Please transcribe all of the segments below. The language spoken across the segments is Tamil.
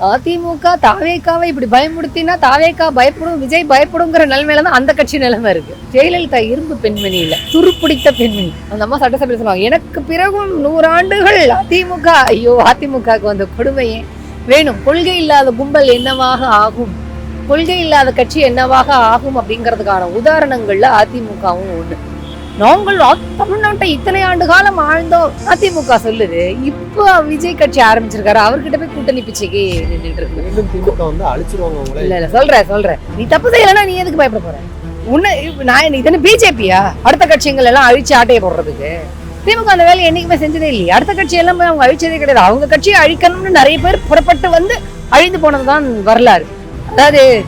அதிமுக தாவேக்காவை இப்படி பயமுடுத்தினா தாவேக்கா பயப்படும் விஜய் பயப்படுங்கிற நிலைமையில தான் அந்த கட்சி நிலைமை இருக்கு. ஜெயலலிதா இரும்பு பெண்மணி இல்ல துருப்பிடித்த பெண்மணி. அந்த அம்மா சட்டசபையில் சொல்லுவாங்க எனக்கு பிறகும் நூறாண்டுகள் அதிமுக. ஐயோ அதிமுகவுக்கு வந்த கொடுமையே. வேணும் கொள்கை இல்லாத கும்பல் என்னவாக ஆகும்? கொள்கை இல்லாத கட்சி என்னவாக ஆகும் அப்படிங்கிறதுக்கான உதாரணங்கள்ல அதிமுகவும் ஒன்று நாங்கள் தமிழ்நாட்டை இத்தனை ஆண்டு காலம் ஆழ்ந்தோம். அதிமுக சொல்லுது இப்போ விஜய் கட்சி ஆரம்பிச்சிருக்காரு. அவர்கிட்ட போய் கூட்டணி பிச்சைக்கு நின்றுட்டு இருக்கு. மீண்டும் திமுக வந்து அழிச்சிருவாங்க இல்ல இல்ல சொல்றேன் சொல்றேன். நீ தப்பு செய்யலைன்னா நீ எதுக்கு பயப்பட போற? உன்னை நான் என்ன- இது பிஜேபியா? அடுத்த கட்சிகள் எல்லாம் அழிச்சு ஆட்டையை போடுறதுக்கு. திமுக அந்த வேலையை என்னைக்குமே செஞ்சதே இல்லையே. அடுத்த கட்சி எல்லாம் அவங்க அழிச்சதே கிடையாது. அவங்க கட்சியை அழிக்கணும்னு நிறைய பேர் புறப்பட்டு வந்து அழிந்து போனதுதான் வரலாறு. அதாவது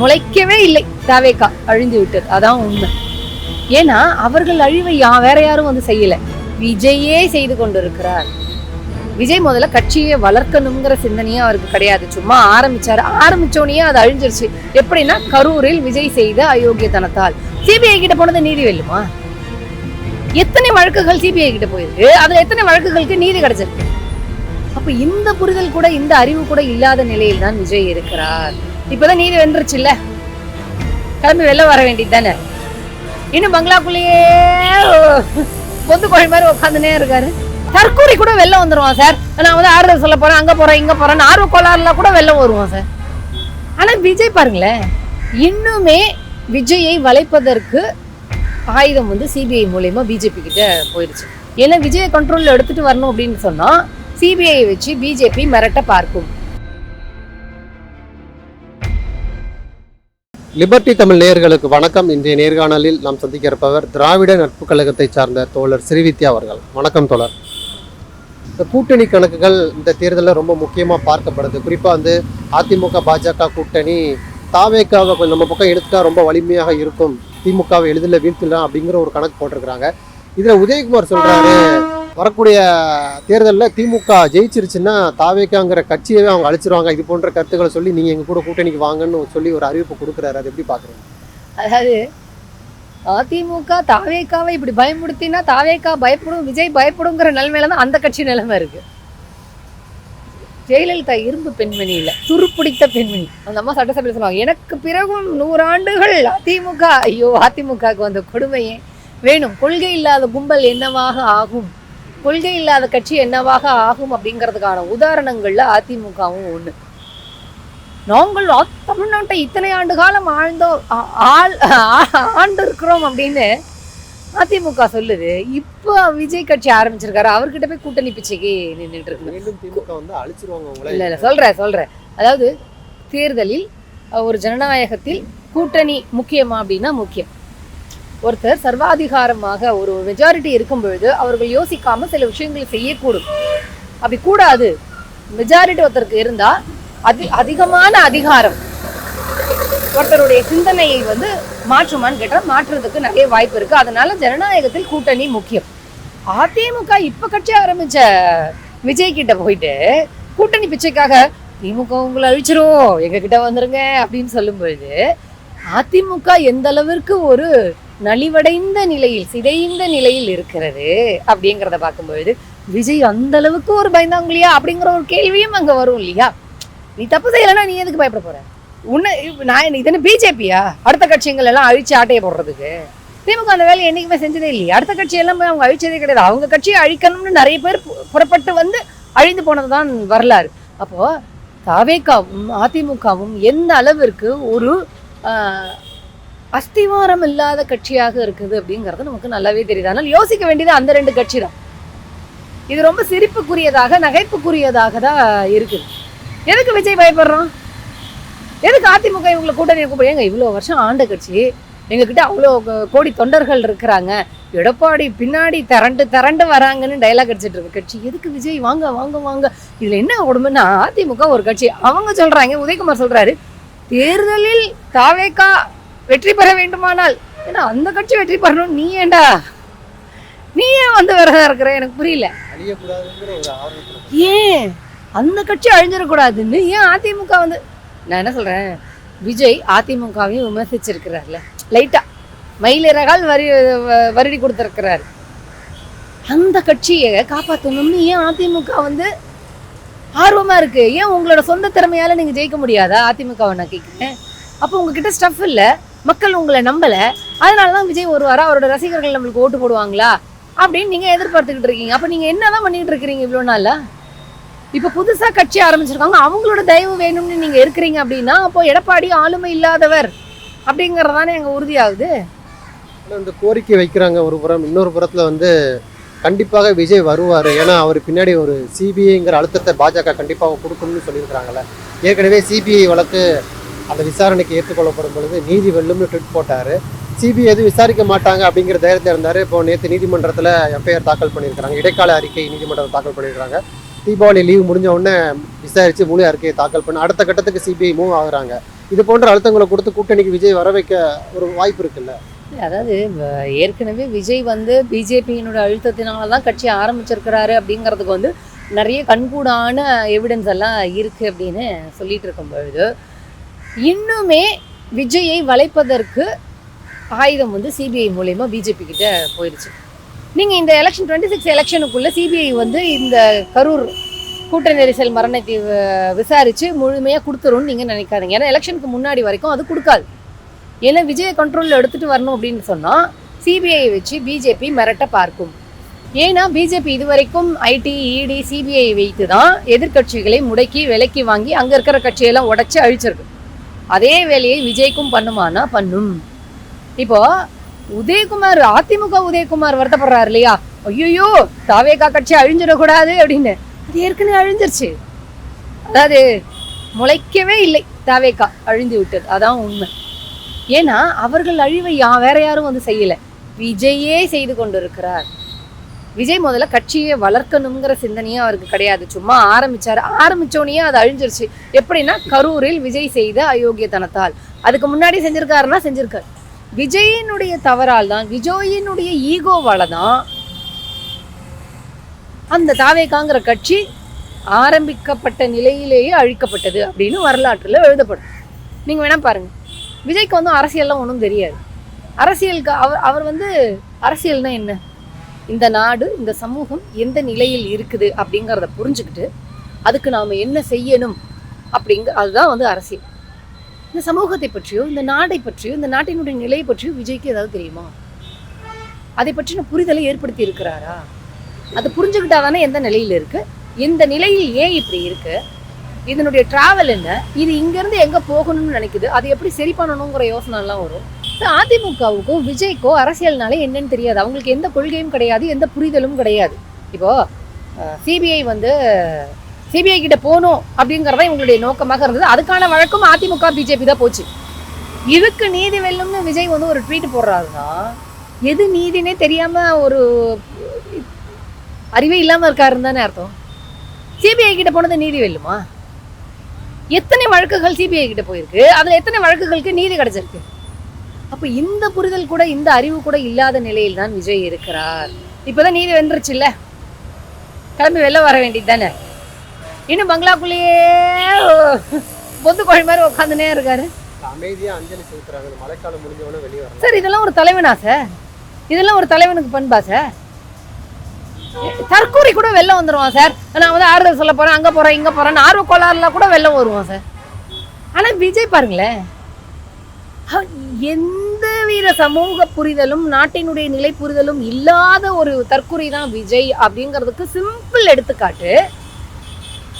முளைக்கவே இல்லை. தாவேக்கா அழிந்து விட்டது. அதான் உண்மை. ஏன்னா அவர்கள் அழிவை யா வேற யாரும் வந்து செய்யல. விஜயே செய்து கொண்டிருக்கிறார். விஜய் முதல்ல கட்சியை வளர்க்கணுங்கிற சிந்தனையே அவருக்கு கிடையாது. சும்மா ஆரம்பிச்சாரு. ஆரம்பிச்சோடனே அது அழிஞ்சிருச்சு. எப்படின்னா கரூரில் விஜய் செய்த அயோக்கியத்தனத்தால். சிபிஐ கிட்ட போனது நீதி வெல்லுமா எத்தனை வழக்குகள் சிபிஐ கிட்ட போயிருக்கு? அதுல எத்தனை வழக்குகளுக்கு நீதி கிடைச்சிருக்கு? அப்ப இந்த புரிதல் கூட இந்த அறிவு கூட இல்லாத நிலையில் தான் விஜய் இருக்கிறார். இப்பதான் நீதி வென்றுச்சு இல்ல கிளம்பி வெளில வர வேண்டியது தானே? இன்னும் பங்களாக்குள்ளேயே பொந்து கோழி மாதிரி உட்காந்துனே இருக்காரு. தற்கூரி கூட வெளில வந்துடுவான் சார். நான் வந்து ஆறுதல் சொல்ல போறேன் அங்க போறேன் இங்க போறேன் ஆர்வ கோளாறுல கூட வெளில வருவான் சார். ஆனா விஜய் பாருங்களேன் இன்னுமே விஜயை வளைப்பதற்கு ஆயுதம் வந்து சிபிஐ மூலயமா பிஜேபி கிட்ட போயிடுச்சு. ஏன்னா விஜயை கண்ட்ரோல்ல எடுத்துட்டு வரணும் அப்படின்னு சொன்னா சிபிஐ வச்சு பிஜேபி மிரட்ட பார்க்கும். லிபர்டி தமிழ் நேயர்களுக்கு வணக்கம். இன்றைய நேர்காணலில் நாம் சந்திக்க இருப்பவர் திராவிட நட்பு கழகத்தை சார்ந்த தோழர் ஸ்ரீவித்யா அவர்கள். வணக்கம் தோழர். இந்த கூட்டணி கணக்குகள் இந்த தேர்தலில் ரொம்ப முக்கியமாக பார்க்கப்படுது. குறிப்பாக வந்து அதிமுக பாஜக கூட்டணி தாவேக்காவை கொஞ்சம் நம்ம பக்கம் எடுத்துட்டா ரொம்ப வலிமையாக இருக்கும். திமுகவை எளிதில் வீழ்த்திடலாம் அப்படிங்கிற ஒரு கணக்கு போட்டிருக்கிறாங்க. இதில் உதயகுமார் சொல்றாரு வரக்கூடிய தேர்தலில் திமுக ஜெயிச்சிருச்சுன்னா தாவேக்காங்கிற கட்சியவே அவங்க அழைச்சிருவாங்க. இது போன்ற கருத்துக்களை சொல்லி நீங்கள் எங்கள் கூட கூட்டணிக்கு வாங்கன்னு சொல்லி ஒரு அறிவிப்பு கொடுக்குறாரு. அது எப்படி பார்க்குறீங்க? அதாவது அதிமுக தாவேக்காவை இப்படி பயமுடுத்தினா தாவேக்கா பயப்படும் விஜய் பயப்படுங்கிற நிலைமையில தான் அந்த கட்சி நிலைமை இருக்கு. ஜெயலலிதா இரும்பு பெண்மணி இல்ல துருப்பிடித்த பெண்மணி. அந்த அம்மா சட்டசபையில் சொல்லுவாங்க எனக்கு பிறகும் நூறாண்டுகள் அதிமுக. ஐயோ அதிமுகவுக்கு வந்த கொடுமையே. வேணும் கொள்கை இல்லாத கும்பல் என்னவாக ஆகும்? கொள்கை இல்லாத கட்சி என்னவாக ஆகும் அப்படிங்கிறதுக்கான உதாரணங்கள்ல அதிமுகவும் ஒண்ணு. நாங்கள் தமிழ்நாட்டை இத்தனை ஆண்டு காலம் ஆழ்ந்தோம் ஆள் ஆண்டு இருக்கிறோம் அப்படின்னு அதிமுக சொல்லுது. இப்போ விஜய் கட்சி ஆரம்பிச்சிருக்காரு. அவர்கிட்ட போய் கூட்டணி பிச்சைக்கு நின்றுட்டு இருக்கு. இல்ல இல்ல சொல்றேன் சொல்றேன். அதாவது தேர்தலில் ஒரு ஜனநாயகத்தில் கூட்டணி முக்கியமா அப்படின்னா முக்கியம். ஒருத்தர் சர்வாதிகாரமாக ஒரு மெஜாரிட்டி இருக்கும் பொழுது அவர்கள் யோசிக்காமல் சில விஷயங்களை செய்யக்கூடும். அப்படி கூடாது. மெஜாரிட்டி ஒருத்தருக்கு இருந்தால் அதி அதிகமான அதிகாரம். ஒருத்தருடைய சிந்தனையை வந்து மாற்றுமான்னு கேட்டால் மாற்றுறதுக்கு நிறைய வாய்ப்பு இருக்குது அதனால ஜனநாயகத்தில் கூட்டணி முக்கியம். அதிமுக இப்போ கட்சி ஆரம்பித்த விஜய் கிட்ட போயிட்டு கூட்டணி பிச்சைக்காக திமுக உங்களை அழிச்சிரும் எங்ககிட்ட வந்துருங்க அப்படின்னு சொல்லும் பொழுது அதிமுக எந்த அளவிற்கு ஒரு நலிவடைந்த நிலையில் சிதைந்த நிலையில் இருக்கிறது அப்படிங்கிறத பார்க்கும்பொழுது விஜய் அந்த அளவுக்கு ஒரு பயந்தாங்குழியா அப்படிங்கிற ஒரு கேள்வியும் அங்க வரும் இல்லையா? நீ தப்பு செய்யலைன்னா நீ எதுக்கு பயப்பட போற? உன்னை நான் இது என்ன பிஜேபியா? அடுத்த கட்சிகள் எல்லாம் அழிச்சு ஆட்டையை போடுறதுக்கு. திமுக அந்த வேலையை என்னைக்குமே செஞ்சதே இல்லையா. அடுத்த கட்சி எல்லாம் போய் அவங்க அழிச்சதே கிடையாது. அவங்க கட்சியை அழிக்கணும்னு நிறைய பேர் புறப்பட்டு வந்து அழிந்து போனதுதான் வரலாறு. அப்போ தாவேக்காவும் அதிமுகவும் எந்த அளவிற்கு ஒரு அஸ்திவாரம் இல்லாத கட்சியாக இருக்குது அப்படிங்கிறது நமக்கு நல்லாவே தெரியுது. ஆனால் யோசிக்க வேண்டியது அந்த ரெண்டு கட்சி தான். இது ரொம்ப சிரிப்புக்குரியதாக நகைப்புக்குரியதாக தான் இருக்குது. எதுக்கு விஜய் பயப்படுறோம் எதுக்கு அதிமுக இவங்களை கூட்டணி கூப்பிடு ஏங்க இவ்வளோ வருஷம் ஆண்ட கட்சி. எங்ககிட்ட அவ்வளோ கோடி தொண்டர்கள் இருக்கிறாங்க. எடப்பாடி பின்னாடி திரண்டு திரண்டு வராங்கன்னு டைலாக் அடிச்சிட்டு இருக்க கட்சி. எதுக்கு விஜய்? வாங்க வாங்க வாங்க. இதில் என்ன கொடுமைன்னா அதிமுக ஒரு கட்சி. அவங்க சொல்கிறாங்க உதயகுமார் சொல்கிறாரு தேர்தலில் தாவேக்கா வெற்றி பெற வேண்டுமானால். ஏன்னா அந்த கட்சி வெற்றி பெறணும். நீ ஏன்டா நீ ஏன் வந்து விரதம் இருக்கிற? எனக்கு புரியல. ஏன்? அந்த கட்சி அழிஞ்சிடக்கூடாதுன்னு ஏன் அதிமுக வந்து நான் என்ன சொல்றேன்? விஜய் அதிமுகவையும் விமர்சிச்சிருக்கிறார்ல. லைட்டா. மயிலிறகால் வரி வ- வருடி கொடுத்துருக்கிறாரு. அந்த கட்சியை காப்பாற்றணும்னு ஏன் அதிமுக வந்து ஆர்வமாக இருக்கு? ஏன் உங்களோட சொந்த திறமையால் நீங்கள் ஜெயிக்க முடியாதா? அதிமுகவை நான் கேட்குறேன் அப்போ உங்ககிட்ட ஸ்டஃப் இல்லை. மக்கள் உங்களை நம்பல. அதனால தான் விஜய் வருவாரா அவரோட ரசிகர்கள் நம்மளுக்கு ஓட்டு போடுவாங்களா? அப்படின்னு நீங்க எதிர்பார்த்துக்கிட்டு இருக்கீங்க. அப்ப நீங்க என்னதான் பண்ணிட்டு இருக்கிறீங்க இவ்வளோ நாளா இப்ப புதுசா கட்சி ஆரம்பிச்சிருக்காங்க. அவங்களோட தயவு வேணும்னு நீங்க இருக்கிறீங்க அப்படின்னா அப்போ எடப்பாடி ஆளுமை இல்லாதவர் அப்படிங்கறதானே எங்க உறுதியாகுது. இந்த கோரிக்கை வைக்கிறாங்க ஒரு புறம். இன்னொரு புறத்துல வந்து கண்டிப்பாக விஜய் வருவார். ஏன்னா அவர் பின்னாடி ஒரு சிபிஐங்கிற அழுத்தத்தை பாஜக கண்டிப்பாக கொடுக்கணும்னு சொல்லியிருக்கிறாங்கல்ல. ஏற்கனவே சிபிஐ வழக்கு அந்த விசாரணைக்கு ஏற்றுக்கொள்ளப்படும் பொழுது நீதி வெல்லும்னு ட்விட் போட்டார். சிபிஐ எதுவும் விசாரிக்க மாட்டாங்க அப்படிங்கிற தைரியத்தில் இருந்தார். இப்போ நேற்று நீதிமன்றத்தில் எஃப்ஐஆர் தாக்கல் பண்ணியிருக்கிறாங்க. இடைக்கால அறிக்கை நீதிமன்றத்தில் தாக்கல் பண்ணியிருக்காங்க தீபாவளி லீவ் முடிஞ்ச உடனே விசாரித்து முழு அறிக்கையை தாக்கல் பண்ணி அடுத்த கட்டத்துக்கு சிபிஐ மூவ் ஆகுறாங்க. இது போன்ற அழுத்தங்களை கொடுத்து கூட்டணிக்கு விஜய் வர வைக்க ஒரு வாய்ப்பு இருக்குல்ல? அதாவது ஏற்கனவே விஜய் வந்து பிஜேபியினுடைய அழுத்தத்தினால தான் கட்சி ஆரம்பிச்சிருக்கிறாரு அப்படிங்கிறதுக்கு வந்து நிறைய கண்கூடான எவிடன்ஸ் எல்லாம் இருக்கு அப்படின்னு சொல்லிட்டு இருக்கும் பொழுது இன்னுமே விஜயை வளைப்பதற்கு ஆயுதம் வந்து சிபிஐ மூலயமா பிஜேபி கிட்ட போயிடுச்சு. நீங்கள் இந்த எலெக்ஷன் டுவெண்ட்டி சிக்ஸ் எலெக்ஷனுக்குள்ளே சிபிஐ வந்து இந்த கரூர் கூட்ட நெரிசல் மரணத்தை விசாரித்து முழுமையாக கொடுத்துரும்னு நீங்கள் நினைக்காதீங்க. ஏன்னா எலெக்ஷனுக்கு முன்னாடி வரைக்கும் அது கொடுக்காது. ஏன்னா விஜயை கண்ட்ரோலில் எடுத்துகிட்டு வரணும் அப்படின்னு சொன்னால் சிபிஐ வச்சு பிஜேபி மிரட்ட பார்க்கும். ஏன்னா பிஜேபி இதுவரைக்கும் ஐடி இடி சிபிஐ வைத்து தான் எதிர்க்கட்சிகளை முடக்கி விலக்கி வாங்கி அங்கே இருக்கிற கட்சியெல்லாம் உடச்சி அழிச்சிருக்கு. அதே வேலையை விஜய்க்கும் பண்ணுமானா பண்ணும். இப்போ உதயகுமார் அதிமுக உதயகுமார் வருத்தப்படுறாரு இல்லையா? ஐயோ தாவேகா கட்சி அழிஞ்சிடக்கூடாது அப்படின்னு. அது ஏற்கனவே அழிஞ்சிருச்சு. அதாவது முளைக்கவே இல்லை தாவேகா அழிந்து விட்டது. அதான் உண்மை. ஏன்னா அவர்கள் அழிவை யா வேற யாரும் வந்து செய்யல. விஜயே செய்து கொண்டிருக்கிறார். விஜய் முதல்ல கட்சியை வளர்க்கணுங்கிற சிந்தனையும் அவருக்கு கிடையாது. சும்மா ஆரம்பிச்சாரு. ஆரம்பித்தோடனே அது அழிஞ்சிருச்சு. எப்படின்னா கரூரில் விஜய் செய்த அயோக்கியத்தனத்தால். அதுக்கு முன்னாடி செஞ்சிருக்காருன்னா செஞ்சிருக்காரு. விஜயினுடைய தவறால் தான் விஜயினுடைய ஈகோவால தான் அந்த தாவேகாங்கிற கட்சி ஆரம்பிக்கப்பட்ட நிலையிலேயே அழிக்கப்பட்டது அப்படின்னு வரலாற்றில் எழுதப்படும். நீங்கள் வேணா பாருங்க. விஜய்க்கு வந்து அரசியல்லாம் ஒன்றும் தெரியாது. அரசியலுக்கு அவர் அவர் வந்து அரசியல்னா என்ன? இந்த நாடு இந்த சமூகம் எந்த நிலையில் இருக்குது அப்படிங்கிறத புரிஞ்சுக்கிட்டு அதுக்கு நாம் என்ன செய்யணும் அப்படிங்க அதுதான் வந்து அரசியல். இந்த சமூகத்தை பற்றியோ இந்த நாடை பற்றியோ இந்த நாட்டினுடைய நிலையை பற்றியோ விஜய்க்கு ஏதாவது தெரியுமா? அதை பற்றின புரிதலை ஏற்படுத்தி இருக்கிறாரா? அது புரிஞ்சுக்கிட்டாதானே எந்த நிலையில் இருக்கு? இந்த நிலையில் ஏன் இப்படி இருக்கு? இதனுடைய டிராவல் என்ன? இது இங்கேருந்து எங்கே போகணும்னு நினைக்குது? அது எப்படி சரி பண்ணணுங்கிற யோசனைலாம் வரும். அதிமுகவுக்கும் விஜய்க்கோ அரசியல்னாலே என்னன்னு தெரியாது. அவங்களுக்கு எந்த கொள்கையும் கிடையாது எந்த புரிதலும் கிடையாது. இப்போது சிபிஐ வந்து சிபிஐ கிட்ட போகணும் அப்படிங்கிறதா இவங்களுடைய நோக்கமாக இருந்தது. அதுக்கான வழக்கம் அதிமுக பிஜேபி தான் போச்சு. இதுக்கு நீதி வெல்லும்னு விஜய் வந்து ஒரு ட்வீட் போடுறாருன்னா எது நீதினே தெரியாம ஒரு அறிவே இல்லாம இருக்காருன்னு தானே அர்த்தம். சிபிஐ கிட்ட போனது நீதி வெல்லுமா? எத்தனை வழக்குகள் சிபிஐ கிட்ட போயிருக்கு? அதுல எத்தனை வழக்குகளுக்கு நீதி கிடைச்சிருக்கு? அப்ப இந்த புரிதல் கூட இந்த அறிவு கூட இல்லாத நிலையில் தான் விஜய் இருக்கிறார். இப்பதான் நீதி வென்றுச்சுல்ல? கிளம்பி வெளில வர வேண்டியது தானே? இன்னும் பங்களாக்குள்ளேயே பொந்து கோழி மாதிரி உட்காந்துனே இருக்காரு. சார் இதெல்லாம் ஒரு தலைவனா சார்? இதெல்லாம் ஒரு தலைவனுக்கு பண்பா சார்? தற்கூரி கூட வெள்ளம் வந்துருவான் சார். நான் வந்து ஆறுதல் சொல்ல போறேன் அங்க போறேன் இங்க போறேன் ஆர்வ கோளாறுல கூட வெள்ளம் வருவான் சார். ஆனா விஜய் பாருங்களேன் எந்த வீர சமூக புரிதலும் நாட்டினுடைய நிலை புரிதலும் இல்லாத ஒரு தற்கொலை தான் விஜய் அப்படிங்கிறதுக்கு சிம்பிள் எடுத்துக்காட்டு.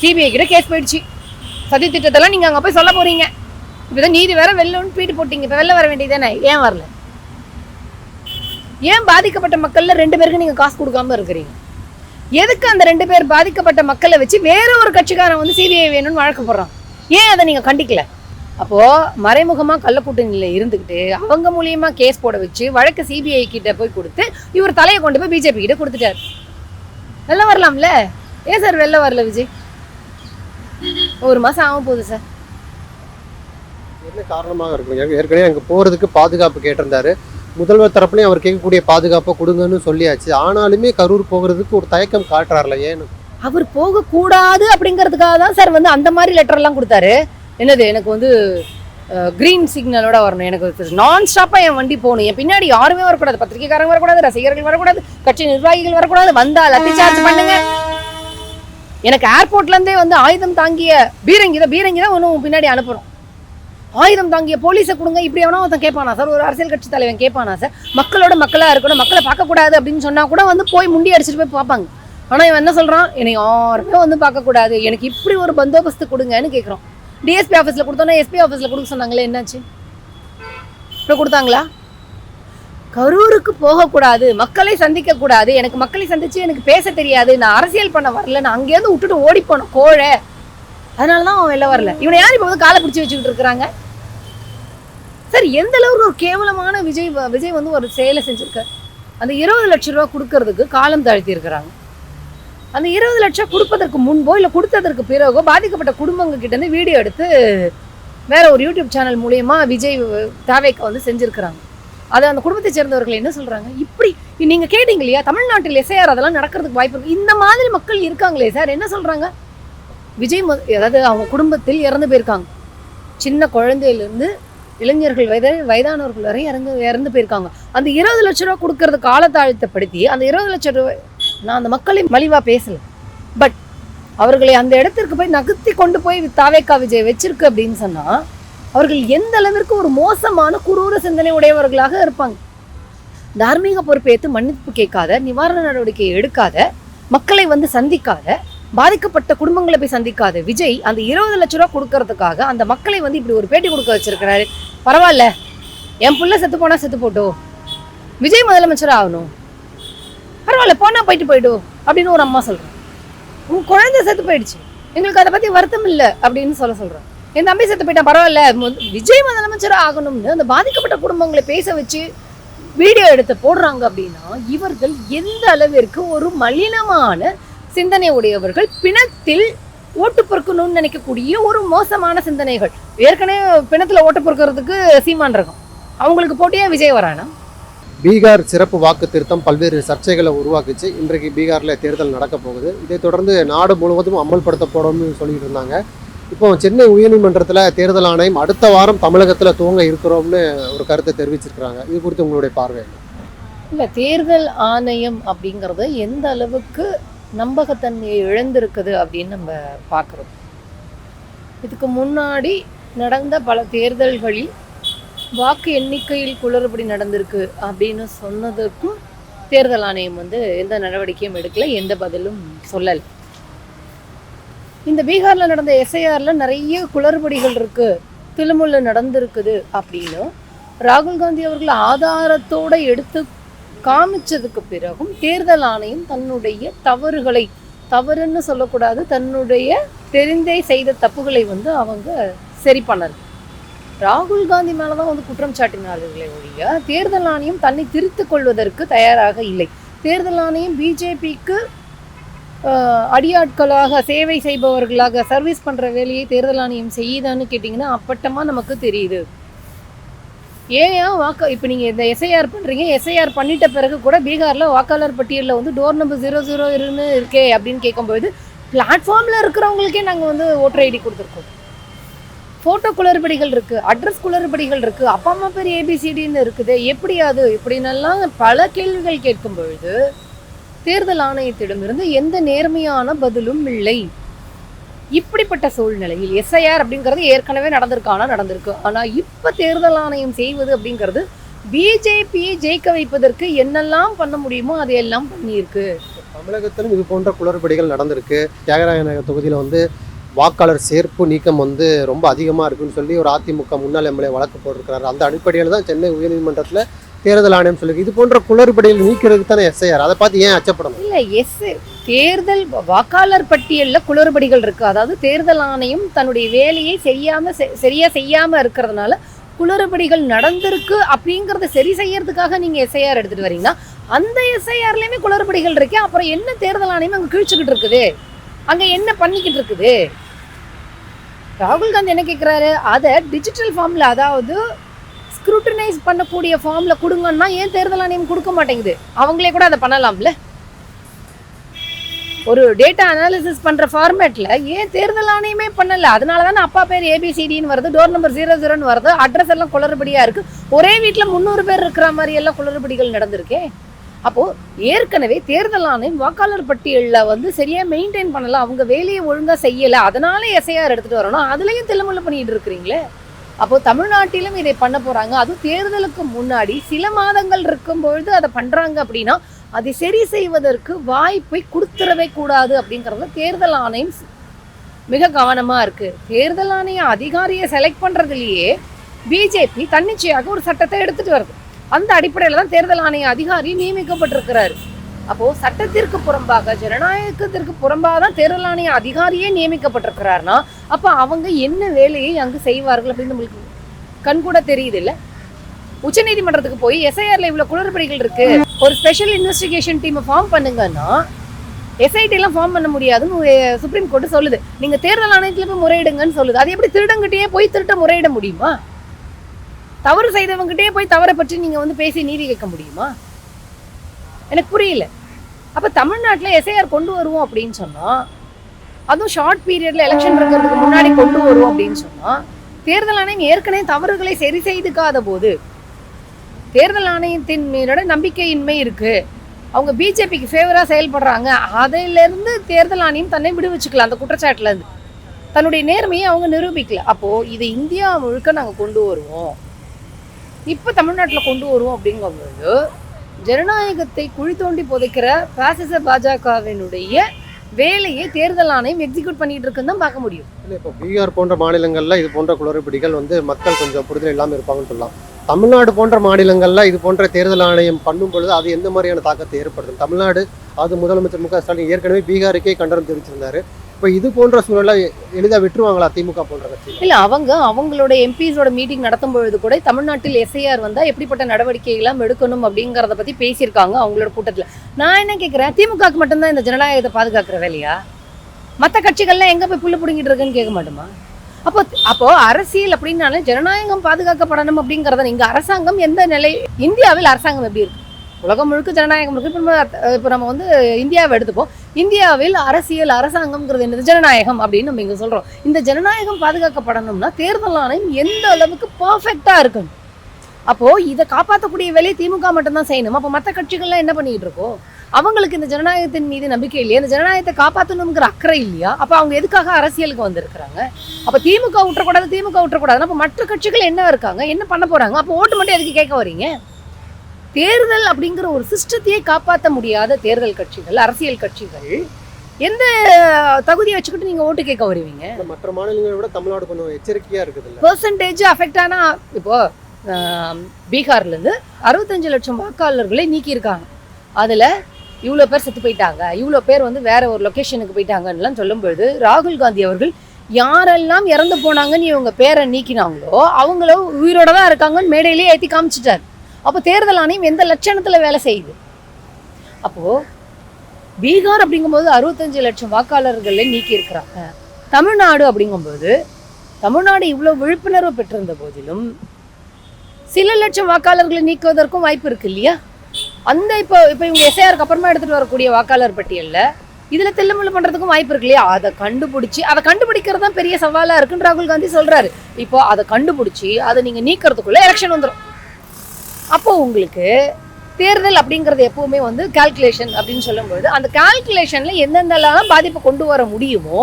சிபிஐ கிட்ட கேஸ் போயிடுச்சு. சதி திட்டத்தெல்லாம் நீங்க அங்க போய் சொல்ல போறீங்க. இப்பதான் நீதி வேற வெளிலன்னு ட்வீட் போட்டீங்க. இப்ப வெளில வர வேண்டியதானே ஏன் வரல? ஏன் பாதிக்கப்பட்ட மக்கள்ல ரெண்டு பேருக்கு நீங்க காசு கொடுக்காம இருக்கிறீங்க? எதுக்கு அந்த ரெண்டு பேர் பாதிக்கப்பட்ட மக்களை வச்சு வேற ஒரு கட்சிக்காரன் வந்து சிபிஐ வேணும்னு வழக்கு போடுறான்? ஏன் அதை நீங்க கண்டிக்கல? அப்போ மறைமுகமா கள்ளக்கூட்டணியில இருந்துக்கிட்டு அவங்க மூலியமா கேஸ் போட வச்சு வழக்கு சிபிஐ கிட்ட போய் கொடுத்து இவர் தலையை கொண்டு போய் பிஜேபி கிட்ட கொடுத்துட்டாரு. வெளில வரலாம்ல? ஏன் சார் வெளில வரல விஜய்? ஒரு மாசம் ஆகும் போகுது சார் என்ன காரணமாக இருக்கும் ஏற்க- ஏற்கனவே அங்கே போகிறதுக்கு பாதுகாப்பு கேட்டிருந்தாரு. முதல்வர் தரப்புலையும் அவர் கேட்கக்கூடிய பாதுகாப்பை கொடுங்கன்னு சொல்லியாச்சு. ஆனாலுமே கரூர் போகிறதுக்கு ஒரு தயக்கம் காட்டுறாருல ஏன்னு? அவர் போகக்கூடாது அப்படிங்கிறதுக்காக தான் சார் வந்து அந்த மாதிரி லெட்டர்லாம் கொடுத்தாரு. என்னது எனக்கு வந்து க்ரீன் சிக்னலோட வரணும். எனக்கு நான் ஸ்டாப்பாக என் வண்டி போகணும். என் பின்னாடி யாருமே வரக்கூடாது. பத்திரிகைக்காரங்க வரக்கூடாது ரசிகர்கள் வரக்கூடாது கட்சி நிர்வாகிகள் வரக்கூடாது. வந்தால் லத்தி சார்ஜ் பண்ணுங்க. எனக்கு ஏர்போர்ட்லேருந்தே வந்து ஆயுதம் தாங்கிய பீரங்கி தான் பீரங்கி தான் ஒன்றும் பின்னாடி அனுப்புகிறோம் ஆயுதம் தாங்கிய போலீஸை கொடுங்க. இப்படி எவனோ ஒருத்தன் கேட்பானா சார் ஒரு அரசியல் கட்சி தலைவன் கேட்பானா சார்? மக்களோட மக்களாக இருக்கணும். மக்களை பார்க்கக்கூடாது அப்படின்னு சொன்னால் கூட வந்து போய் முண்டி அடிச்சுட்டு போய் பார்ப்பாங்க. ஆனால் இவன் என்ன சொல்கிறான் என்னை யாருமே வந்து பார்க்கக்கூடாது. எனக்கு இப்படி ஒரு பந்தோபஸ்து கொடுங்கன்னு கேட்குறோம் டிஎஸ்பி ஆஃபீஸில் கொடுத்தோன்னா எஸ்பி ஆஃபீஸில் கொடுக்க சொன்னாங்களே என்னாச்சு? இப்போ கொடுத்தாங்களா? கரூருக்கு போகக்கூடாது மக்களை சந்திக்க கூடாது எனக்கு மக்களை சந்திச்சு எனக்கு பேச தெரியாது. நான் அரசியல் பண்ண வரல. நான் அங்கேருந்து விட்டுட்டு ஓடி போனேன் கோழை. அதனால தான் அவன் வெளில வரல. இவனை யார் இப்போ வந்து காலை பிடிச்சி வச்சுக்கிட்டு இருக்கிறாங்க? சார் எந்த அளவுக்கு ஒரு கேவலமான விஜய் வ- விஜய் வந்து ஒரு செயலை செஞ்சிருக்கார்? அந்த இருபது லட்ச ரூபா கொடுக்கறதுக்கு காலம் தாழ்த்தி இருக்கிறாங்க. அந்த இருபது லட்சம் கொடுப்பதற்கு முன்போ இல்லை கொடுத்ததற்கு பிறகோ பாதிக்கப்பட்ட குடும்பங்க கிட்டேருந்து வீடியோ எடுத்து வேற ஒரு யூடியூப் சேனல் மூலயமா விஜய் தாவேக்கா வந்து செஞ்சுருக்கிறாங்க. அது அந்த குடும்பத்தை சேர்ந்தவர்கள் என்ன சொல்கிறாங்க இப்படி நீங்கள் கேட்டீங்க இல்லையா? தமிழ்நாட்டில் எஸ்ஐஆர் அதெல்லாம் நடக்கிறதுக்கு வாய்ப்பு இருக்கு. இந்த மாதிரி மக்கள் இருக்காங்களே சார் என்ன சொல்கிறாங்க விஜய் மொ- அதாவது அவங்க குடும்பத்தில் இறந்து போயிருக்காங்க. சின்ன குழந்தையிலேருந்து இளைஞர்கள் வயத வயதானவர்கள் வரை இறந்து இறந்து போயிருக்காங்க. அந்த இருபது லட்ச ரூபா கொடுக்கறது காலத்தாழ்த்தப்படுத்தி அந்த இருபது லட்ச ரூபாய் நான் அந்த மக்களை மலிவாக பேசலை. பட் அவர்களை அந்த இடத்திற்கு போய் நகர்த்தி கொண்டு போய் தாவேக்கா விஜய் வச்சிருக்கு அப்படின்னு சொன்னால் அவர்கள் எந்த அளவிற்கு ஒரு மோசமான குரூர சிந்தனை உடையவர்களாக இருப்பாங்க. தார்மீக பொறுப்பேற்று மன்னிப்பு கேட்காத நிவாரண நடவடிக்கை எடுக்காத மக்களை வந்து சந்திக்காத பாதிக்கப்பட்ட குடும்பங்களை போய் சந்திக்காத விஜய் அந்த இருபது லட்ச ரூபா கொடுக்கறதுக்காக அந்த மக்களை வந்து இப்படி ஒரு பேட்டி கொடுக்க வச்சிருக்கிறாரு. பரவாயில்ல. என் புள்ள செத்து போனால் செத்து போட்டோ. விஜய் முதலமைச்சர் ஆகணும். பரவாயில்ல போனால் போயிட்டு போயிடும் அப்படின்னு ஒரு அம்மா சொல்கிறேன் உன் குழந்தை செத்து போயிடுச்சு. எங்களுக்கு அதை பற்றி வருத்தம் இல்லை அப்படின்னு சொல்ல சொல்கிறேன் என் தம்பி செத்து போயிட்டான் பரவாயில்ல. மு- விஜய் முதலமைச்சர் ஆகணும்னு அந்த பாதிக்கப்பட்ட குடும்பங்களை பேச வச்சு வீடியோ எடுத்து போடுறாங்க அப்படின்னா இவர்கள் எந்த அளவிற்கு ஒரு மலினமான சிந்தனை உடையவர்கள் பிணத்தில் ஓட்டு பொறுக்கணும்னு நினைக்கக்கூடிய ஒரு மோசமான சிந்தனைகள். ஏற்கனவே பிணத்தில் ஓட்டு பொறுக்கிறதுக்கு சீமான் இருக்கும் அவங்களுக்கு போட்டியே விஜய் வரானா? பீகார் சிறப்பு வாக்கு திருத்தம் பல்வேறு சர்ச்சைகளை உருவாக்குச்சு. இன்றைக்கு பீகாரில் தேர்தல் நடக்க போகுது. இதை தொடர்ந்து நாடு முழுவதும் அமல்படுத்தப்படும்னு சொல்லிட்டு இருந்தாங்க. இப்போ சென்னை உயர்நீதிமன்றத்தில் தேர்தல் ஆணையம் அடுத்த வாரம் தமிழகத்தில் துவங்க இருக்கிறோம்னு ஒரு கருத்தை தெரிவிச்சிருக்கிறாங்க. இது குறித்து உங்களுடைய பார்வை இல்லை தேர்தல் ஆணையம் அப்படிங்கிறது எந்த அளவுக்கு நம்பகத்தன்மையை இழந்திருக்குது அப்படின்னு நம்ம பார்க்குறோம். இதுக்கு முன்னாடி நடந்த பல தேர்தல்களில் வாக்கு எண்ணிக்கையில் குளறுபடி நடந்திருக்கு அப்படின்னு சொன்னதுக்கும் தேர்தல் ஆணையம் வந்து எந்த நடவடிக்கையும் எடுக்கல எந்த பதிலும் சொல்லலை. இந்த பீகாரில் நடந்த எஸ்ஐஆரில் நிறைய குளறுபடிகள் இருக்கு. திலுமுள்ள நடந்திருக்குது அப்படின்னு ராகுல் காந்தி அவர்கள் ஆதாரத்தோட எடுத்து காமிச்சதுக்கு பிறகும் தேர்தல் ஆணையம் தன்னுடைய தவறுகளை தவறுன்னு சொல்லக்கூடாது தன்னுடைய தெரிந்தே செய்த தப்புகளை வந்து அவங்க சரி பண்ணல். ராகுல் காந்தி மேலே தான் வந்து குற்றம் சாட்டினார்களே ஒழிய தேர்தல் ஆணையம் தன்னை திருத்திக் கொள்வதற்கு தயாராக இல்லை. தேர்தல் ஆணையம் பிஜேபிக்கு அடியாட்களாக சேவை செய்பவர்களாக சர்வீஸ் பண்ற வேலையை தேர்தல் ஆணையம் செய்யுதான்னு கேட்டிங்கன்னா அப்பட்டமா நமக்கு தெரியுது. ஏன் வாக்கு இப்போ நீங்கள் இந்த எஸ்ஐஆர் பண்ணுறீங்க எஸ்ஐஆர் பண்ணிட்ட பிறகு கூட பீகாரில் வாக்காளர் பட்டியலில் வந்து டோர் நம்பர் ஜீரோ ஜீரோ இருன்னு இருக்கே அப்படின்னு கேட்கும்போது பிளாட்ஃபார்மில் இருக்கிறவங்களுக்கே நாங்கள் வந்து ஓட்டர் ஐடி கொடுத்துருக்கோம். ஃபோட்டோ குளறுபடிகள் இருக்குது அட்ரஸ் குளறுபடிகள் இருக்குது அப்பா அம்மா பேர் ஏபிசிடின்னு இருக்குது எப்படி அது? இப்படின்னெல்லாம் பல கேள்விகள் கேட்கும் பொழுது தேர்தல் ஆணையத்திடமிருந்து எந்த நேர்மையான பதிலும் இல்லை. இப்படிப்பட்ட சூழ்நிலையில் எஸ்ஐஆர் அப்படிங்கிறது ஏற்கனவே நடந்திருக்கானா நடந்திருக்கு. ஆனால் இப்போ தேர்தல் ஆணையம் செய்வது அப்படிங்கிறது பிஜேபியை ஜெயிக்க வைப்பதற்கு என்னெல்லாம் பண்ண முடியுமோ அதையெல்லாம் பண்ணியிருக்கு. தமிழகத்திலும் இது போன்ற குளறுபடிகள் நடந்திருக்கு. தியாகராய நகர் தொகுதியில் வந்து வாக்காளர் சேர்ப்பு நீக்கம் வந்து ரொம்ப அதிகமாக இருக்குன்னு சொல்லி ஒரு அதிமுக முன்னாள் எம்எல்ஏ வழக்கு போட்டிருக்கிறாரு. அந்த அடிப்படையில் தான் சென்னை உயர்நீதிமன்றத்தில் தேர்தல் ஆணையம் சொல்லி இது போன்ற குளறுபடியில் நீக்கிறதுக்கு தானே எஸ்ஐஆர் அதை பார்த்து ஏன் அச்சப்படணும்? இல்லை எஸ் தேர்தல் வாக்காளர் பட்டியலில் குளறுபடிகள் இருக்குது அதாவது தேர்தல் ஆணையம் தன்னுடைய வேலையை செய்யாமல் செ- செய்யாமல் இருக்கிறதுனால குளறுபடிகள் நடந்திருக்கு அப்படிங்கிறத சரி செய்யறதுக்காக நீங்க எஸ்ஐஆர் எடுத்துட்டு வரீங்கன்னா அந்த எஸ்ஐஆர்லயுமே குளறுபடிகள் இருக்கு. அப்புறம் என்ன தேர்தல் ஆணையம் அங்க கிழிச்சுக்கிட்டு இருக்குது? அங்க என்ன பண்ணிக்கிட்டு இருக்குது? ராகுல் காந்தி என்ன கேட்குறாரு அதை டிஜிட்டல் ஃபார்ம்ல அதாவது ஸ்க்ரூட்டனைஸ் பண்ணக்கூடிய ஃபார்ம்ல கொடுங்கன்னா ஏன் தேர்தல் ஆணையம் கொடுக்க மாட்டேங்குது? அவங்களே கூட அதை பண்ணலாம்ல? ஒரு டேட்டா அனாலிசிஸ் பண்ற ஃபார்மேட்ல ஏன் தேர்தல் ஆணையமே பண்ணலை? அதனால தானே அப்பா பேர் ஏபிசிடின்னு வருது டோர் நம்பர் ஜீரோ ஜீரோன்னு வருது அட்ரஸ் எல்லாம் குளறுபடியாக இருக்கு. ஒரே வீட்டில் முந்நூறு பேர் இருக்கிற மாதிரி எல்லாம் குளறுபடிகள் நடந்திருக்கே. அப்போது ஏற்கனவே தேர்தல் ஆணையம் வாக்காளர் பட்டியலில் வந்து சரியாக மெயின்டைன் பண்ணலை அவங்க வேலையை ஒழுங்காக செய்யலை அதனால எஸ்ஐஆர் எடுத்துகிட்டு வரணும் அதுலேயும் தில்லமுள்ள பண்ணிட்டு இருக்கிறீங்களே? அப்போ தமிழ்நாட்டிலும் இதை பண்ண போகிறாங்க அதுவும் தேர்தலுக்கு முன்னாடி சில மாதங்கள் இருக்கும் பொழுது அதை பண்ணுறாங்க அப்படின்னா அதை சரி செய்வதற்கு வாய்ப்பை கொடுத்துடவே கூடாது அப்படிங்கிறத தேர்தல் ஆணையம் மிக கவனமாக இருக்குது தேர்தல் ஆணைய அதிகாரியை செலக்ட் பண்ணுறதுலேயே பிஜேபி தன்னிச்சையாக ஒரு சட்டத்தை எடுத்துகிட்டு வருது. அந்த அடிப்படையில தான் தேர்தல் ஆணைய அதிகாரி நியமிக்கப்பட்டிருக்கிறாரு. அப்போ சட்டத்திற்கு புறம்பாக ஜனநாயகத்திற்கு புறம்பாக தான் தேர்தல் ஆணைய அதிகாரியே நியமிக்கப்பட்டிருக்கிறாருன்னா அப்போ அவங்க என்ன வேலையை அங்கு செய்வார்கள் அப்படின்னு நம்மளுக்கு கண்கூட தெரியுது இல்ல உச்சநீதிமன்றத்துக்கு போய் எஸ்ஐஆர்ல இவ்வளவு குளறுபடிகள் இருக்கு. ஒரு ஸ்பெஷல் இன்வெஸ்டிகேஷன் டீமை ஃபார்ம் பண்ணுங்கன்னா எஸ்ஐடி எல்லாம் ஃபார்ம் பண்ண முடியாதுன்னு ஒரு சுப்ரீம் கோர்ட் சொல்லுது. நீங்க தேர்தல் ஆணையத்துல போய் முறையிடுங்கன்னு சொல்லுது. அது எப்படி திருடங்கிட்டே போய் திருட்ட முறையிட முடியுமா? தவறு செய்தவங்ககிட்டயே போய் தவறை பற்றி நீங்க வந்து பேசி நீதி கேட்க முடியுமா? எனக்கு புரியல. அப்ப தமிழ்நாட்டில் எஸ்ஐஆர் கொண்டு வருவோம் அப்படின்னு சொன்னா அதுவும் ஷார்ட் பீரியட்ல எலெக்ஷன் இருக்கிறதுக்கு முன்னாடி கொண்டு வருவோம் அப்படின்னு சொன்னா தேர்தல் ஆணையம் ஏற்கனவே தவறுகளை சரி செய்துக்காத போது தேர்தல் ஆணையத்தின் மீதோட நம்பிக்கையின்மை இருக்கு. அவங்க பிஜேபிக்கு ஃபேவரா செயல்படுறாங்க. அதிலிருந்து தேர்தல் ஆணையம் தன்னை விடுவிச்சுக்கலாம் அந்த குற்றச்சாட்டுல இருந்து. தன்னுடைய நேர்மையை அவங்க நிரூபிக்கல. அப்போ இது இந்தியா முழுக்க நாங்கள் கொண்டு வருவோம். இப்போ தமிழ்நாட்டில் கொண்டு வருவோம் அப்படிங்கும்போது ஜனநாயகத்தை குழி தோண்டி புதைக்கிற பாசிச பாஜகவினுடைய வேலையை தேர்தல் ஆணையம் எக்ஸிக்யூட் பண்ணிட்டு இருக்குன்னு தான் பார்க்க முடியும். இல்லை இப்போ பீகார் போன்ற மாநிலங்களில் இது போன்ற குளறுபடிகள் வந்து மக்கள் கொஞ்சம் புரிதல் இல்லாமல் இருப்பாங்கன்னு சொல்லலாம். தமிழ்நாடு போன்ற மாநிலங்களில் இது போன்ற தேர்தல் ஆணையம் பண்ணும் பொழுது அது எந்த மாதிரியான தாக்கத்தை ஏற்படுத்தும்? தமிழ்நாடு அது முதலமைச்சர் மு க ஸ்டாலின் ஏற்கனவே பீகாருக்கே கண்டனம் தெரிவிச்சிருந்தாரு. இப்போ இது போன்ற சூழலை எளிதாக விட்டுருவாங்களா திமுக போன்ற கட்சி இல்லை அவங்க அவங்களோட எம்பிஸோட மீட்டிங் நடத்தும் பொழுது கூட தமிழ்நாட்டில் எஸ்ஐஆர் வந்தால் எப்படிப்பட்ட நடவடிக்கை எல்லாம் எடுக்கணும் அப்படிங்கிறத பற்றி பேசியிருக்காங்க அவங்களோட கூட்டத்தில். நான் என்ன கேட்குறேன் திமுகக்கு மட்டும்தான் இந்த ஜனநாயகத்தை பாதுகாக்கிற வேலையா மற்ற கட்சிகள்லாம் எங்கே போய் புல்லு பிடுங்கிட்டு இருக்குன்னு கேட்க மாட்டோமா? அப்போ அப்போ அரசியல் அப்படின்னாலே ஜனநாயகம் பாதுகாக்கப்படணும் அப்படிங்கிறத இங்கே அரசாங்கம் எந்த நிலை இந்தியாவில் அரசாங்கம் எப்படி இருக்கு? உலகம் முழுக்க ஜனநாயகம் இருக்கு இப்போ நம்ம இப்போ நம்ம வந்து இந்தியாவை எடுத்துப்போம். இந்தியாவில் அரசியல் அரசாங்கம்ங்கிறது என்னது? ஜனநாயகம் அப்படின்னு நம்ம இங்கே சொல்கிறோம் இந்த ஜனநாயகம் பாதுகாக்கப்படணும்னா தேர்தல் ஆணையம் எந்த அளவுக்கு பர்ஃபெக்டாக இருக்கணும்? அப்போது இதை காப்பாற்றக்கூடிய வேலையை திமுக மட்டும்தான் செய்யணும். அப்போ மற்ற கட்சிகள்லாம் என்ன பண்ணிகிட்டு இருக்கோம் அவங்களுக்கு இந்த ஜனநாயகத்தின் மீது நம்பிக்கை இல்லையா? இந்த ஜனநாயகத்தை காப்பாற்றணுங்கிற அக்கறை இல்லையா? அப்போ அவங்க எதுக்காக அரசியலுக்கு வந்திருக்கிறாங்க? அப்போ திமுக விட்டுறக்கூடாது திமுக விட்டுறக்கூடாது அப்போ மற்ற கட்சிகள் என்ன இருக்காங்க? என்ன பண்ண போகிறாங்க அப்போ ஓட்டு மட்டும் எதுக்கு கேட்க வரீங்க தேர்தல் அப்படிங்கிற ஒரு சிஸ்டத்தையே காப்பாற்ற முடியாத தேர்தல் கட்சிகள் அரசியல் கட்சிகள் எந்த தகுதியை வச்சுக்கிட்டு நீங்க ஓட்டு கேட்க வருவீங்க? மற்ற மாநிலங்களை விட தமிழ்நாடு கொஞ்சம் எச்சரிக்கையா இருக்குது பெர்சன்டேஜ் அஃபெக்ட் ஆனா இப்போ ஆம், பீகார்ல இருந்து அறுபத்தஞ்சு லட்சம் வாக்காளர்களை நீக்கியிருக்காங்க. அதுல இவ்வளோ பேர் செத்து போயிட்டாங்க இவ்வளோ பேர் வந்து வேற ஒரு லொக்கேஷனுக்கு போயிட்டாங்கன்னுலாம் சொல்லும்பொழுது ராகுல் காந்தி அவர்கள் யாரெல்லாம் இறந்து போனாங்கன்னு இவங்க பேரை நீக்கினாங்களோ அவங்கள உயிரோட தான் இருக்காங்கன்னு மேடையிலேயே ஏற்றி காமிச்சிட்டாரு. அப்போ தேர்தல் ஆணையம் எந்த லட்சணத்துல வேலை செய்யுது? அப்போ பீகார் அப்படிங்கும்போது அறுபத்தஞ்சு லட்சம் வாக்காளர்களை நீக்கி இருக்கிறாங்க தமிழ்நாடு அப்படிங்கும்போது தமிழ்நாடு இவ்வளவு விழிப்புணர்வு பெற்றிருந்த போதிலும் சில லட்சம் வாக்காளர்களை நீக்குவதற்கும் வாய்ப்பு இருக்கு இல்லையா? அந்த இப்போ இப்போ இவங்க எஸ்ஐஆருக்கு அப்புறமா எடுத்துட்டு வரக்கூடிய வாக்காளர் பட்டியல்ல இதுல தில்லுமுள்ளு பண்றதுக்கும் வாய்ப்பு இருக்கு இல்லையா? அதை கண்டுபிடிச்சி அதை கண்டுபிடிக்கிறது தான் பெரிய சவாலாக இருக்குன்னு ராகுல் காந்தி சொல்றாரு. இப்போ அதை கண்டுபிடிச்சி அதை நீங்க நீக்கிறதுக்குள்ளே எலெக்ஷன் வந்துடும் அப்போ உங்களுக்கு தேர்தல் அப்படிங்கிறது எப்பவுமே வந்து கால்குலேஷன் அப்படின்னு சொல்லும்போது அந்த கால்குலேஷன்ல எந்தெந்தெல்லாம் பாதிப்பை கொண்டு வர முடியுமோ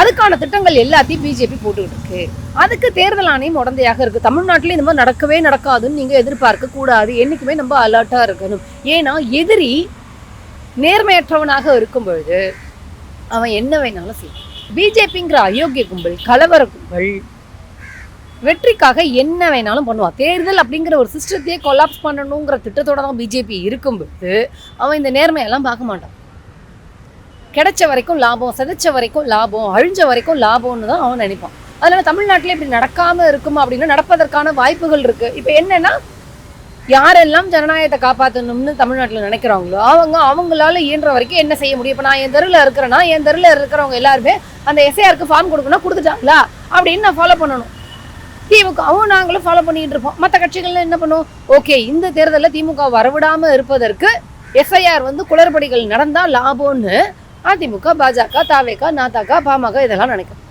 அதுக்கான திட்டங்கள் எல்லாத்தையும் பிஜேபி போட்டுக்கிட்டு இருக்கு அதுக்கு தேர்தல் ஆணையம் உடந்தையாக இருக்கு. தமிழ்நாட்டில் இந்த மாதிரி நடக்கவே நடக்காதுன்னு நீங்க எதிர்பார்க்க கூடாது. என்றைக்குமே நம்ம அலர்ட்டா இருக்கணும். ஏன்னா எதிரி நேர்மையற்றவனாக இருக்கும் பொழுது அவன் என்ன வேணாலும் செய்யும் பிஜேபிங்கிற அயோக்கிய கும்பல் கலவர கும்பல் வெற்றிக்காக என்ன வேணாலும் பண்ணுவான் தேர்தல் அப்படிங்கிற ஒரு சிஸ்டத்தையே கொலாப்ஸ் பண்ணணுங்கிற திட்டத்தோட தான் பிஜேபி இருக்கும்போது அவன் இந்த நேர்மையெல்லாம் பார்க்க மாட்டான். கிடைச்ச வரைக்கும் லாபம் சிதைச்ச வரைக்கும் லாபம் அழிஞ்ச வரைக்கும் லாபம்னு தான் அவன் நினைப்பான். அதனால தமிழ்நாட்டில் இப்படி நடக்காம இருக்குமா அப்படின்னா நடப்பதற்கான வாய்ப்புகள் இருக்கு. இப்போ என்னன்னா யாரெல்லாம் ஜனநாயகத்தை காப்பாற்றணும்னு தமிழ்நாட்டில் நினைக்கிறாங்களோ அவங்க அவங்களால இயன்ற வரைக்கும் என்ன செய்ய முடியும்? இப்போ நான் என் தெருவில் இருக்கிறேன்னா என் தெருவில் இருக்கிறவங்க எல்லாருமே அந்த எஸ்ஐஆருக்கு ஃபார்ம் கொடுக்கணும் கொடுத்துட்டாங்களா? அப்படின்னு நான் ஃபாலோ பண்ணணும். திமுகவும் நாங்களும் ஃபாலோ பண்ணிட்டு இருப்போம். மற்ற கட்சிகள்லாம் என்ன பண்ணும்? ஓகே இந்த தேர்தலில் திமுக வரவிடாம இருப்பதற்கு எஸ்ஐஆர் வந்து குளறுபடிகள் நடந்தா லாபம்னு அதிமுக பாஜக தாவேகா நாத்தாக்கா பாமக இதெல்லாம் நினைக்கும்.